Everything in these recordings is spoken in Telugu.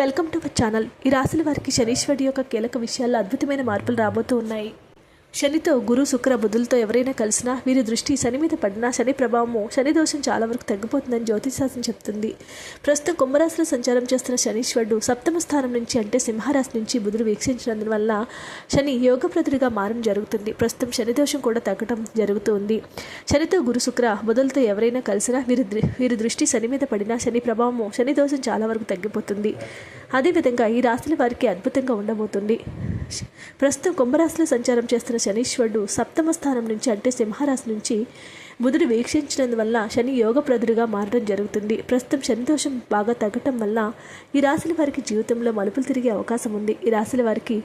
వెల్కమ్ టు అవర్ ఛానల్ ఈ రాశుల వారికి శనీశ్వరుడి యొక్క కీలక విషయాల్లో అద్భుతమైన మార్పులు రాబోతూ ఉన్నాయి. శనితో గురు శుక్ర బుధులతో ఎవరైనా కలిసినా వీరి దృష్టి శని మీద పడినా శని ప్రభావము శని దోషం చాలా వరకు తగ్గిపోతుందని జ్యోతిశాస్త్రం చెప్తుంది. ప్రస్తుతం కుంభరాశిలో సంచారం చేస్తున్న శనీశ్వరుడు సప్తమ స్థానం నుంచి అంటే సింహరాశి నుంచి బుధుడు వీక్షించినందువల్ల శని యోగప్రదుడిగా మారడం జరుగుతుంది. ప్రస్తుతం శని దోషం కూడా తగ్గడం జరుగుతుంది. శనితో గురు శుక్ర బుధులతో ఎవరైనా కలిసినా వీరి వీరి దృష్టి శని మీద పడినా శని ప్రభావము శని దోషం చాలా వరకు తగ్గిపోతుంది. అదేవిధంగా ఈ రాశుల వారికి అద్భుతంగా ఉండబోతుంది. ప్రస్తుతం కుంభరాశిలో సంచారం చేస్తున్న శనీశ్వరుడు సప్తమ స్థానం నుంచి అంటే సింహరాశి నుంచి బుధుడు వీక్షించినందువల్ల శని యోగప్రదుడిగా మారడం జరుగుతుంది. ప్రస్తుతం శని దోషం బాగా తగ్గటం వల్ల ఈ రాశుల వారికి జీవితంలో మలుపులు తిరిగే అవకాశం ఉంది. ఈ రాశుల వారికి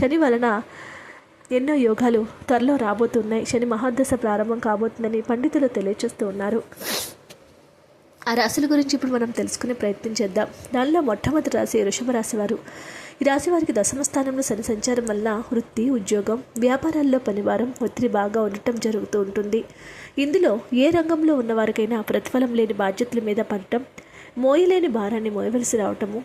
శని వలన ఎన్నో యోగాలు త్వరలో రాబోతున్నాయి. శని మహాదశ ప్రారంభం కాబోతుందని పండితులు తెలియచేస్తూ ఉన్నారు. ఆ రాశుల గురించి ఇప్పుడు మనం తెలుసుకునే ప్రయత్నం చేద్దాం. దానిలో మొట్టమొదటి రాశి వృషభ రాశి వారు. ఈ రాశి వారికి దశమ స్థానంలో శని సంచారం వల్ల వృత్తి ఉద్యోగం వ్యాపారాల్లో పనివారం ఒత్తిడి బాగా ఉండటం జరుగుతూ ఉంటుంది. ఇందులో ఏ రంగంలో ఉన్నవారికైనా ప్రతిఫలం లేని బాధ్యతల మీద పడటం మోయలేని భారాన్ని మోయవలసి రావటము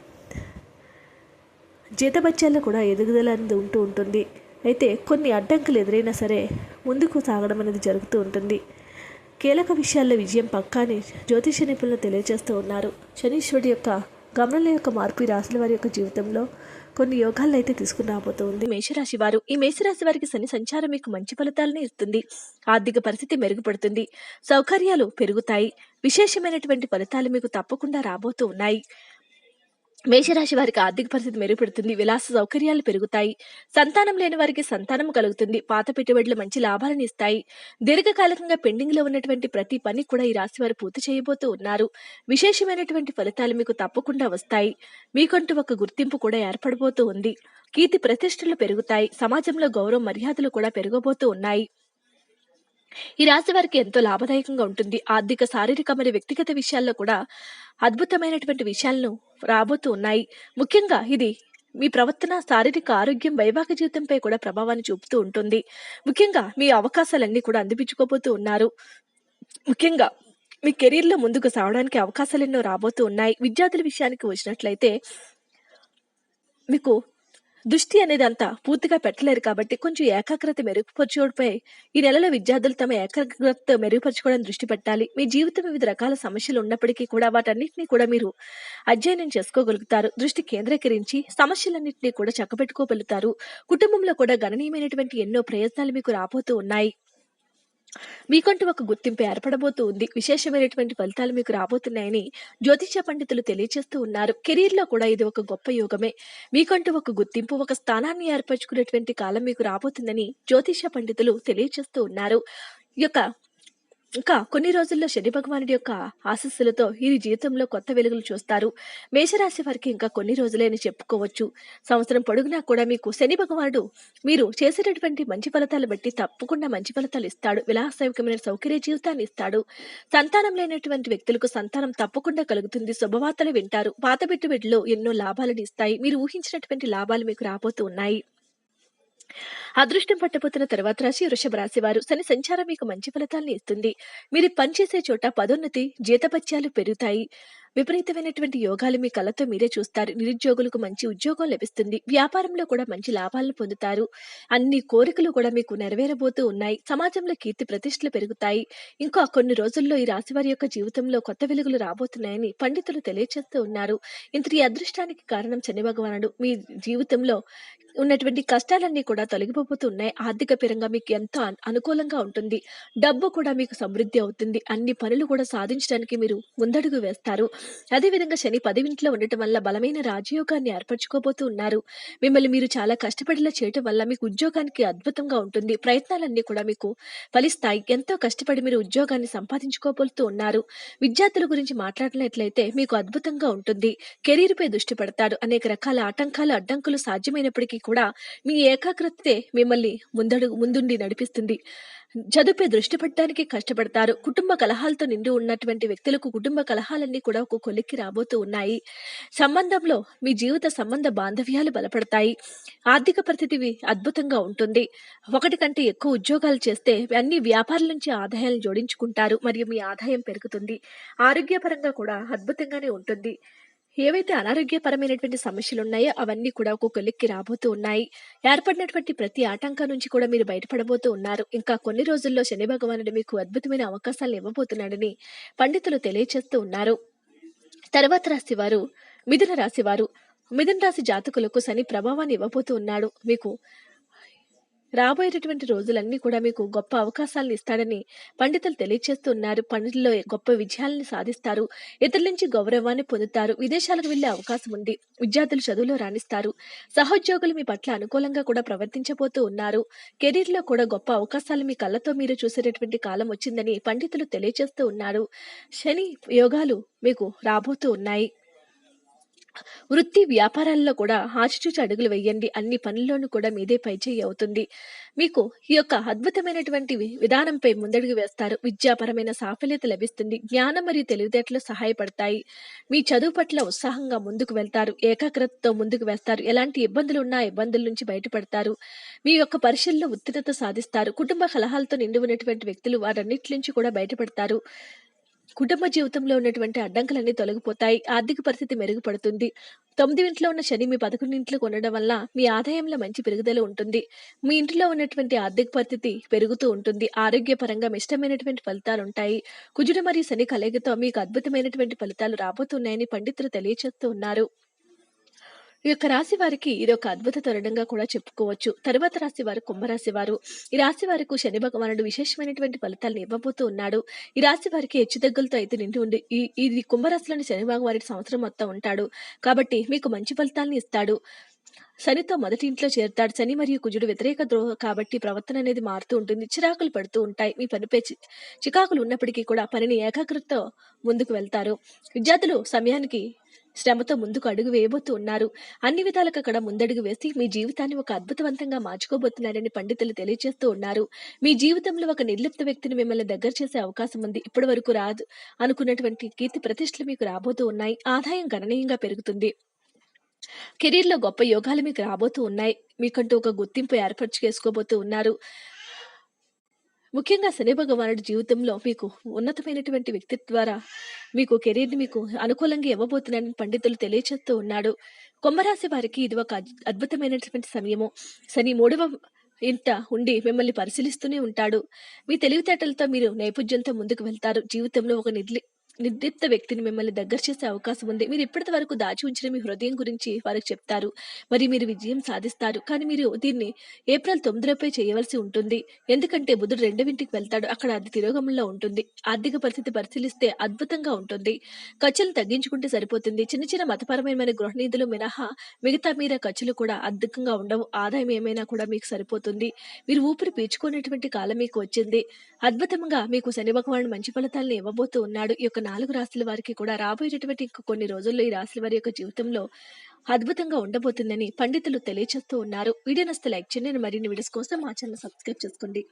జీతబత్యాల్లో కూడా ఎదుగుదల అనేది ఉంటూ ఉంటుంది. అయితే కొన్ని అడ్డంకులు ఎదురైనా సరే ముందుకు సాగడం అనేది జరుగుతూ ఉంటుంది. కీలక విషయాల్లో విజయం పక్కాని జ్యోతిష నిపుణులు తెలియజేస్తూ ఉన్నారు. శనీశ్వరుడు యొక్క గమనుల యొక్క మార్పు ఈ రాశుల వారి యొక్క జీవితంలో కొన్ని యోగాలను అయితే తీసుకుని రాబోతుంది మేషరాశి వారు ఈ మేషరాశి వారికి శని సంచారం మీకు మంచి ఫలితాలను ఇస్తుంది. ఆర్థిక పరిస్థితి మెరుగుపడుతుంది. సౌకర్యాలు పెరుగుతాయి. విశేషమైనటువంటి ఫలితాలు మీకు తప్పకుండా రాబోతూ ఉన్నాయి. మేషరాశి వారికి ఆర్థిక పరిస్థితి మెరుగుపడుతుంది. విలాస సౌకర్యాలు పెరుగుతాయి. సంతానం లేని వారికి సంతానం కలుగుతుంది. పాత పెట్టుబడులు మంచి లాభాలను ఇస్తాయి. దీర్ఘకాలికంగా పెండింగ్లో ఉన్నటువంటి ప్రతి పని కూడా ఈ రాశి వారు పూర్తి చేయబోతూ ఉన్నారు. విశేషమైనటువంటి ఫలితాలు మీకు తప్పకుండా వస్తాయి. మీకంటూ ఒక గుర్తింపు కూడా ఏర్పడబోతూ ఉంది. కీర్తి ప్రతిష్టలు పెరుగుతాయి. సమాజంలో గౌరవ మర్యాదలు కూడా పెరగబోతూ ఉన్నాయి. ఈ రాశి వారికి ఎంతో లాభదాయకంగా ఉంటుంది. ఆర్థిక శారీరక మరియు వ్యక్తిగత విషయాల్లో కూడా అద్భుతమైనటువంటి విషయాలను రాబోతూ ఉన్నాయి. ముఖ్యంగా ఇది మీ ప్రవర్తన శారీరక ఆరోగ్యం వైవాహిక జీవితంపై కూడా ప్రభావాన్ని చూపుతూ ఉంటుంది. ముఖ్యంగా మీ అవకాశాలన్నీ కూడా అందిపించుకోబోతూ ఉన్నారు. ముఖ్యంగా మీ కెరీర్లో ముందుకు సాగడానికి అవకాశాలు ఎన్నో రాబోతూ ఉన్నాయి. విద్యార్థుల విషయానికి వచ్చినట్లయితే మీకు దృష్టి అనేది అంతా పూర్తిగా పెట్టలేరు కాబట్టి కొంచెం ఏకాగ్రత మెరుగుపరచుకోవడంపై ఈ నెలలో విద్యార్థులు తమ ఏకాగ్రత మెరుగుపరచుకోవడం దృష్టి పెట్టాలి. మీ జీవితం వివిధ రకాల సమస్యలు ఉన్నప్పటికీ కూడా వాటన్నిటిని కూడా మీరు అధ్యయనం చేసుకోగలుగుతారు. దృష్టి కేంద్రీకరించి సమస్యలన్నింటినీ కూడా చక్కబెట్టుకోగలుగుతారు. కుటుంబంలో కూడా గణనీయమైనటువంటి ఎన్నో ప్రయత్నాలు మీకు రాబోతూ ఉన్నాయి. మీకంటూ ఒక గుర్తింపు ఏర్పడబోతూ ఉంది. విశేషమైనటువంటి ఫలితాలు మీకు రాబోతున్నాయని జ్యోతిష పండితులు తెలియజేస్తూ ఉన్నారు. కెరీర్లో కూడా ఇది ఒక గొప్ప యోగమే. మీకంటూ ఒక గుర్తింపు ఒక స్థానాన్ని ఏర్పరచుకునేటువంటి కాలం మీకు రాబోతుందని జ్యోతిష పండితులు తెలియజేస్తూ ఉన్నారు. ఈ యొక్క ఇంకా కొన్ని రోజుల్లో శని భగవానుడి యొక్క ఆశస్సులతో వీరి జీవితంలో కొత్త వెలుగులు చూస్తారు. మేషరాశి వారికి ఇంకా కొన్ని రోజులేని చెప్పుకోవచ్చు. సంవత్సరం పొడుగునా కూడా మీకు శని భగవానుడు మీరు చేసేటటువంటి మంచి ఫలితాలు బట్టి తప్పకుండా మంచి ఫలితాలు ఇస్తాడు. విలాసయుకమైన సౌకర్య జీవితాన్ని ఇస్తాడు. సంతానం లేనటువంటి వ్యక్తులకు సంతానం తప్పకుండా కలుగుతుంది. శుభవార్తలు వింటారు. పాత పెట్టుబడిలో ఎన్నో లాభాలను ఇస్తాయి. మీరు ఊహించినటువంటి లాభాలు మీకు రాబోతూ ఉన్నాయి. అదృష్టం పట్టబోతున్న తర్వాత రాశి వృషభ రాశి వారు శని సంచారం మీకు మంచి ఫలితాలను ఇస్తుంది. మీరు పనిచేసే చోట పదోన్నతి జీతపత్యాలు పెరుగుతాయి. విపరీతమైనటువంటి యోగాలు మీ కళ్ళతో మీరే చూస్తారు. నిరుద్యోగులకు మంచి ఉద్యోగం లభిస్తుంది. వ్యాపారంలో కూడా మంచి లాభాలను పొందుతారు. అన్ని కోరికలు కూడా మీకు నెరవేరబోతూ ఉన్నాయి. సమాజంలో కీర్తి ప్రతిష్టలు పెరుగుతాయి. ఇంకా కొన్ని రోజుల్లో ఈ రాశి వారి యొక్క జీవితంలో కొత్త వెలుగులు రాబోతున్నాయని పండితులు తెలియజేస్తూ ఉన్నారు. ఇంతటి అదృష్టానికి కారణం శని భగవానుడు. మీ జీవితంలో ఉన్నటువంటి కష్టాలన్నీ కూడా తొలగిపోతున్నాయి ఆర్థిక పరంగా మీకు ఎంతో అనుకూలంగా ఉంటుంది. డబ్బు కూడా మీకు సమృద్ధి అవుతుంది. అన్ని పనులు కూడా సాధించడానికి మీరు ముందడుగు వేస్తారు. అదేవిధంగా శని పదివింట్లో ఉండటం వల్ల బలమైన రాజయోగాన్ని ఏర్పరచుకోబోతూ ఉన్నారు. మిమ్మల్ని మీరు చాలా కష్టపడిలా చేయటం వల్ల మీకు ఉద్యోగానికి అద్భుతంగా ఉంటుంది. ప్రయత్నాలన్నీ కూడా మీకు ఫలిస్తాయి. ఎంతో కష్టపడి మీరు ఉద్యోగాన్ని సంపాదించుకోబోతూ ఉన్నారు. విద్యార్థుల గురించి మాట్లాడినట్లయితే మీకు అద్భుతంగా ఉంటుంది. కెరీర్ పై దృష్టి పెడతాడు అనేక రకాల ఆటంకాలు అడ్డంకులు సాధ్యమైనప్పటికీ కూడా మీ ఏకాగ్రతే మిమ్మల్ని ముందడుగు ముందుండి నడిపిస్తుంది. చదువుపై దృష్టి పెట్టడానికి కష్టపడతారు. కుటుంబ కలహాలతో నిండి ఉన్నటువంటి వ్యక్తులకు కుటుంబ కలహాలన్నీ కూడా ఒక కొలిక్కి రాబోతూ ఉన్నాయి. సంబంధంలో మీ జీవిత సంబంధ బాంధవ్యాలు బలపడతాయి. ఆర్థిక పరిస్థితి అద్భుతంగా ఉంటుంది. ఒకటి కంటే ఎక్కువ ఉద్యోగాలు చేస్తే అన్ని వ్యాపారాల నుంచి ఆదాయాలను జోడించుకుంటారు. మరియు మీ ఆదాయం పెరుగుతుంది. ఆరోగ్యపరంగా కూడా అద్భుతంగానే ఉంటుంది. ఏవైతే అనారోగ్యపరమైనటువంటి సమస్యలు ఉన్నాయో అవన్నీ కూడా ఒక కొలిక్కి రాబోతూ ఉన్నాయి. ఏర్పడినటువంటి ప్రతి ఆటంకం నుంచి కూడా మీరు బయటపడబోతూ ఉన్నారు. ఇంకా కొన్ని రోజుల్లో శని భగవానుడు మీకు అద్భుతమైన అవకాశాలు ఇవ్వబోతున్నాడని పండితులు తెలియచేస్తూ ఉన్నారు. తర్వాత రాశి వారు మిథున రాశి వారు మిథున రాశి జాతకులకు శని ప్రభావాన్ని ఇవ్వబోతూ ఉన్నాడు. మీకు రాబోయేటటువంటి రోజులన్నీ కూడా మీకు గొప్ప అవకాశాలను ఇస్తాడని పండితులు తెలియచేస్తున్నారు. పనుల్లో గొప్ప విజయాలను సాధిస్తారు. ఇతరుల నుంచి గౌరవాన్ని పొందుతారు. విదేశాలకు వెళ్ళే అవకాశం ఉంది. విద్యార్థులు చదువులో రాణిస్తారు. సహోద్యోగులు మీ పట్ల అనుకూలంగా కూడా ప్రవర్తించబోతూ ఉన్నారు. కెరీర్లో కూడా గొప్ప అవకాశాలు మీ కళ్ళతో మీరు చూసేటటువంటి కాలం వచ్చిందని పండితులు తెలియచేస్తూ ఉన్నారు. శని యోగాలు మీకు రాబోతూ ఉన్నాయి. వృత్తి వ్యాపారాల్లో కూడా ఆచిచూచి అడుగులు వేయండి. అన్ని పనుల్లోనూ కూడా మీదే పైచేయి అవుతుంది. మీకు ఈ యొక్క అద్భుతమైనటువంటి విధానంపై ముందడుగు వేస్తారు. విద్యాపరమైన సాఫల్యత లభిస్తుంది. జ్ఞానం మరియు తెలివితేటలు సహాయపడతాయి. మీ చదువు పట్ల ఉత్సాహంగా ముందుకు వెళ్తారు. ఏకాగ్రతతో ముందుకు వేస్తారు. ఎలాంటి ఇబ్బందులు ఉన్నా ఇబ్బందుల నుంచి బయటపడతారు. మీ యొక్క పరీక్షల్లో ఉత్తీర్ణత సాధిస్తారు. కుటుంబ కలహాలతో నిండి ఉన్నటువంటి వ్యక్తులు వారన్నిటి నుంచి కూడా బయటపడతారు. కుటుంబ జీవితంలో ఉన్నటువంటి అడ్డంకులన్నీ తొలగిపోతాయి. ఆర్థిక పరిస్థితి మెరుగుపడుతుంది. తొమ్మిది ఇంట్లో ఉన్న శని మీ పదకొండు ఇంట్లో ఉండడం వల్ల మీ ఆదాయంలో మంచి పెరుగుదల ఉంటుంది. మీ ఇంటిలో ఉన్నటువంటి ఆర్థిక పరిస్థితి పెరుగుతూ ఉంటుంది. ఆరోగ్యపరంగా ఇష్టమైనటువంటి ఫలితాలు ఉంటాయి. కుజుడు మరియు శని కలయికతో మీకు అద్భుతమైనటువంటి ఫలితాలు రాబోతున్నాయని పండితులు తెలియచేస్తూ ఉన్నారు. ఈ యొక్క రాశి వారికి ఇది ఒక అద్భుత తరుణంగా కూడా చెప్పుకోవచ్చు. తరువాత రాశి వారు కుంభరాశి వారు. ఈ రాశి వారికి శని భగవానుడు విశేషమైనటువంటి ఫలితాలను ఇవ్వబోతూ ఉన్నాడు. ఈ రాశి వారికి హెచ్చుతగ్గులతో అయితే నిండి ఉండి ఈ ఇది కుంభరాశిలోని శని భగవానుడి సంవత్సరం మొత్తం ఉంటాడు. కాబట్టి మీకు మంచి ఫలితాలను ఇస్తాడు. శనితో మొదటి ఇంట్లో చేరుతాడు. శని మరియు కుజుడు వ్యతిరేక ద్రోహ కాబట్టి ప్రవర్తన అనేది మారుతూ ఉంటుంది. చిరాకులు పడుతూ ఉంటాయి. మీ పనిపై చి- చికాకులు ఉన్నప్పటికీ కూడా పనిని ఏకాగ్రతతో ముందుకు వెళ్తారు. విద్యార్థులు సమయానికి శ్రమతో ముందుకు అడుగు వేయబోతూ ఉన్నారు. అన్ని విధాలకు అక్కడ ముందడుగు వేసి మీ జీవితాన్ని ఒక అద్భుతవంతంగా మార్చుకోబోతున్నారని పండితులు తెలియజేస్తూ ఉన్నారు. మీ జీవితంలో ఒక నిర్లిప్త వ్యక్తిని మిమ్మల్ని దగ్గర చేసే అవకాశం ఉంది. ఇప్పటి వరకు రాదు. అనుకున్నటువంటి కీర్తి ప్రతిష్టలు మీకు రాబోతూ ఉన్నాయి. ఆదాయం గణనీయంగా పెరుగుతుంది. కెరీర్లో గొప్ప యోగాలు మీకు రాబోతూ ఉన్నాయి. మీకంటూ ఒక గుర్తింపు ఏర్పరచు చేసుకోబోతూ ఉన్నారు. ముఖ్యంగా శని భగవానుడి జీవితంలో మీకు ఉన్నతమైనటువంటి వ్యక్తి ద్వారా మీకు కెరీర్ని మీకు అనుకూలంగా ఇవ్వబోతున్నాడని పండితులు తెలియచేస్తూ ఉన్నాడు. కుంభరాశి వారికి ఇది ఒక అద్భుతమైనటువంటి సమయము. శని మూడవ ఇంట ఉండి మిమ్మల్ని పరిశీలిస్తూనే ఉంటాడు. మీ తెలివితేటలతో మీరు నైపుణ్యంతో ముందుకు వెళ్తారు. జీవితంలో ఒక నిర్లి నిర్దిప్త వ్యక్తిని మిమ్మల్ని దగ్గర చేసే అవకాశం ఉంది. మీరు ఇప్పటి వరకు దాచి ఉంచిన మీ హృదయం గురించి వారికి చెప్తారు. మరి మీరు విజయం సాధిస్తారు. కానీ మీరు దీన్ని ఏప్రిల్ తొమ్మిదిలోపై చేయవలసి ఉంటుంది. ఎందుకంటే బుధుడు రెండవింటికి వెళ్తాడు. అక్కడ అది తిరోగమంలో ఉంటుంది. ఆర్థిక పరిస్థితి పరిశీలిస్తే అద్భుతంగా ఉంటుంది. ఖర్చులు తగ్గించుకుంటే సరిపోతుంది. చిన్న చిన్న మతపరమైన గృహ నిధులు మినహా మిగతా మీర ఖర్చులు కూడా అద్భుతంగా ఉండవు. ఆదాయం ఏమైనా కూడా మీకు సరిపోతుంది. మీరు ఊపిరి పీల్చుకునేటువంటి కాలం మీకు వచ్చింది. అద్భుతంగా మీకు శని భగవానుడు మంచి ఫలితాలను ఇవ్వబోతూ ఉన్నాడు. ఈ యొక్క నాలుగు రాశుల వారికి కూడా రాబోయేటటువంటి కొన్ని రోజుల్లో ఈ రాశుల వారి యొక్క జీవితంలో అద్భుతంగా ఉండబోతుందని పండితులు తెలియజేస్తూ ఉన్నారు. వీడియో నస్తే లైక్ చేయండి. మరిన్ని వీడియోస్ కోసం మా ఛానల్ సబ్స్క్రైబ్ చేసుకోండి.